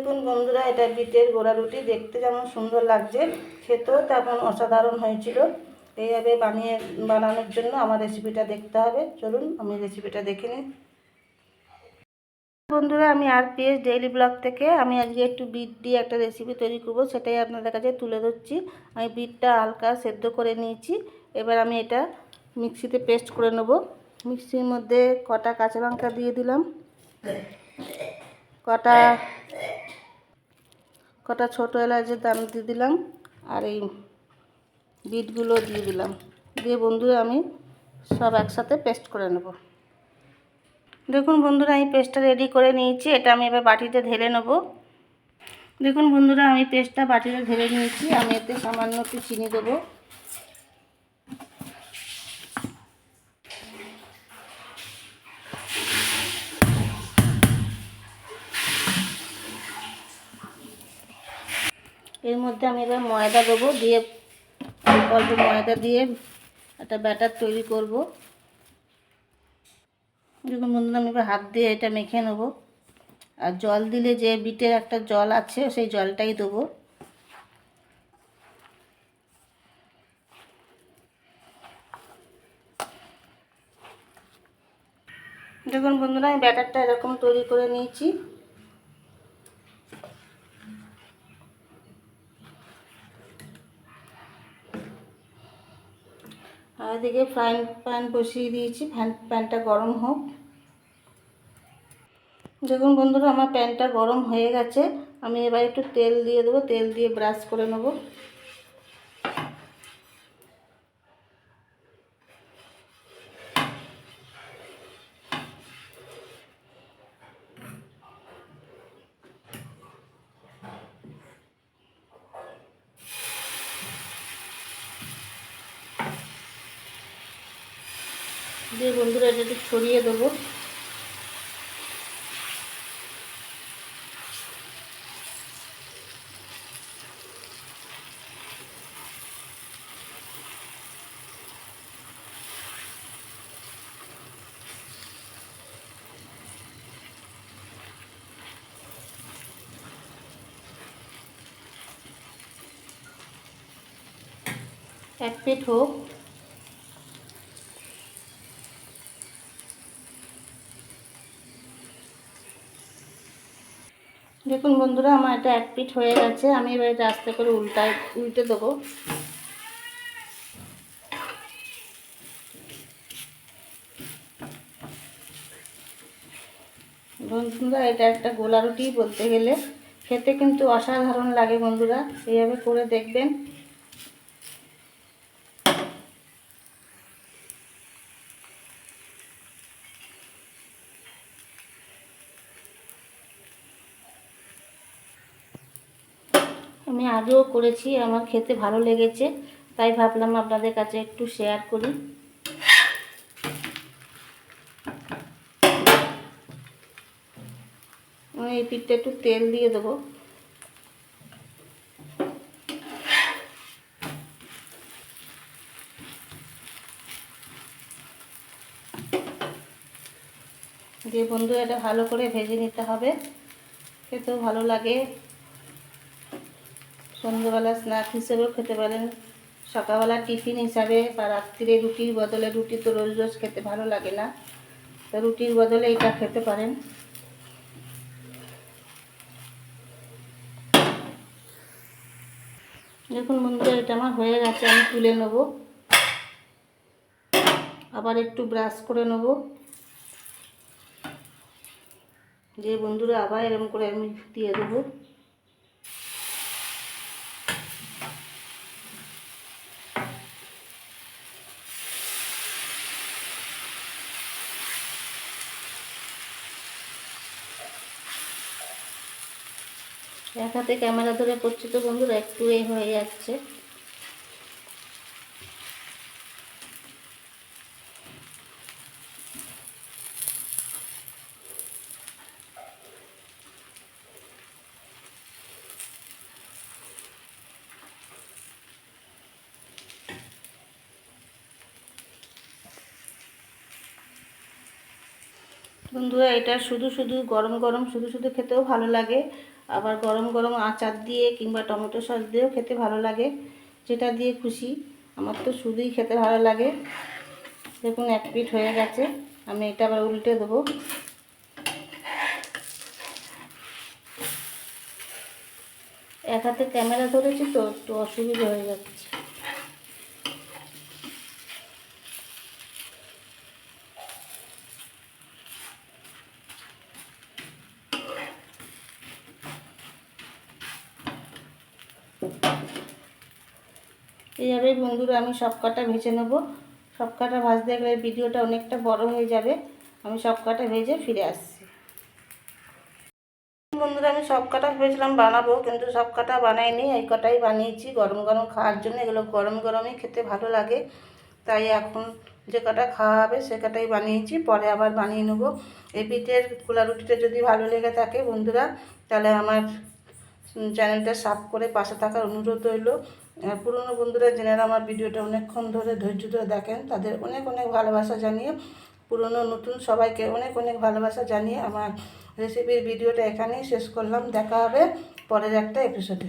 দেখুন বন্ধুরা, এটা বিটের গোড়া রুটি। দেখতে যেমন সুন্দর লাগছে, খেতেও তেমন অসাধারণ হয়েছিল। এইভাবে বানিয়ে, বানানোর জন্য আমার রেসিপিটা দেখতে হবে। চলুন, আমি রেসিপিটা দেখে নিই। বন্ধুরা, আমি আর পিএস ডেইলি ব্লগ থেকে আমি আজকে একটু বিট দিয়ে একটা রেসিপি তৈরি করব, সেটাই আপনাদের কাছে তুলে ধরছি। আমি বিটটা হালকা সেদ্ধ করে নিয়েছি। এবার আমি এটা মিক্সিতে পেস্ট করে নেব। মিক্সির মধ্যে কটা কাঁচা লঙ্কা দিয়ে দিলাম। কটা কটা ছোটো এলাচের দাম দিয়ে দিলাম আর এই বিটগুলো দিয়ে দিলাম। দিয়ে বন্ধুরা আমি সব একসাথে পেস্ট করে নেব। দেখুন বন্ধুরা, আমি পেস্টটা রেডি করে নিয়েছি। এটা আমি এবার বাটিতে ঢেলে নেব। দেখুন বন্ধুরা, আমি পেস্টটা বাটিতে ঢেলে নিয়েছি। আমি এতে সামান্য একটু চিনি দেবো। এর মধ্যে আমি এবার ময়দা দেবো, দিয়ে অল্প ময়দা দিয়ে একটা ব্যাটার তৈরি করব। দেখুন বন্ধুরা, আমি এবার হাত দিয়ে এটা মেখে নেব। আর জল দিলে যে বিটের একটা জল আছে, সেই জলটাই দেবো। দেখুন বন্ধুরা, আমি ব্যাটারটা এরকম তৈরি করে নিয়েছি। আর এদিকে ফ্রাইং প্যান বসিয়ে দিয়েছি, ফ্যান, প্যানটা গরম হোক। দেখুন বন্ধুরা, আমার প্যানটা গরম হয়ে গেছে। আমি এবার একটু তেল দিয়ে দেবো, তেল দিয়ে ব্রাশ করে নেব। দিয়ে বন্ধুরা এটা একটু ছড়িয়ে দেবো। এক প্লেট হোক। দেখুন বন্ধুরা, আমার এটা এক পিঠ হয়ে গেছে। আমি এবার এটা আস্তে করে উল্টায় উল্টে দেবো। বন্ধুরা, এটা একটা গোলা রুটি বলতে গেলে। খেতে কিন্তু অসাধারণ লাগে বন্ধুরা। এইভাবে করে দেখবেন। আমি আগেও করেছি, আমার খেতে ভালো লেগেছে, তাই ভাবলাম আপনাদের কাছে একটু শেয়ার করি। এই পিঠটা একটু তেল দিয়ে দেবো। দিয়ে বন্ধু এটা ভালো করে ভেজে নিতে হবে, খেতেও ভালো লাগে। সন্ধ্যেবেলা স্ন্যাক হিসেবেও খেতে পারেন। সকালবেলা টিফিন হিসাবে বা রাত্রিরে রুটির বদলে রুটি তো রোজ রোজ খেতে ভালো লাগে না। তো রুটির বদলে এটা খেতে পারেন। দেখুন বন্ধুরা, এটা আমার হয়ে গেছে, আমি তুলে নেব। আবার একটু ব্রাশ করে নেব। যে বন্ধুরা আবার এরকম করে আমি দিয়ে দেবো। এক হাতে ক্যামেরা ধরে করছি তো বন্ধুরা একটু এ হয়ে যাচ্ছে। বন্ধুরা, এটা শুধু শুধু গরম গরম, শুধু শুধু খেতেও ভালো লাগে। আবার গরম গরম আচার দিয়ে কিংবা টমেটো সস দিয়েও খেতে ভালো লাগে, যেটা দিয়ে খুশি। আমার তো শুধুই খেতে ভালো লাগে। দেখুন, এক পিঠ হয়ে গেছে। আমি এটা আবার উল্টে দেবো। এক হাতে ক্যামেরা ধরেছি তো, একটু অসুবিধা হয়ে যাচ্ছে। এইভাবে বন্ধুরা, আমি সব কটা ভেজে নেব। সব কটা ভাজতে গেলে ভিডিওটা অনেকটা বড় হয়ে যাবে। আমি সব কটা ভেজে ফিরে আসছি। বন্ধুরা, আমি সব কটা ভেবেছিলাম বানাবো, কিন্তু সব কটা বানাইনি। এই কটাই বানিয়েছি গরম গরম খাওয়ার জন্য। এগুলো গরম গরমই খেতে ভালো লাগে। তাই এখন যে কটা খাওয়া হবে সে কটাই বানিয়েছি। পরে আবার বানিয়ে নেব। এই পিঠের খোলা রুটিটা যদি ভালো লেগে থাকে বন্ধুরা, তাহলে আমার চ্যানেলটা সাব করে পাশে থাকার অনুরোধ রইল। পুরনো বন্ধুরা যেনারা আমার ভিডিওটা অনেকক্ষণ ধরে ধৈর্য ধরে দেখেন, তাদের অনেক অনেক ভালোবাসা জানিয়ে, পুরনো নতুন সবাইকে অনেক অনেক ভালোবাসা জানিয়ে আমার রেসিপির ভিডিওটা এখানেই শেষ করলাম। দেখা হবে পরের একটা এপিসোডে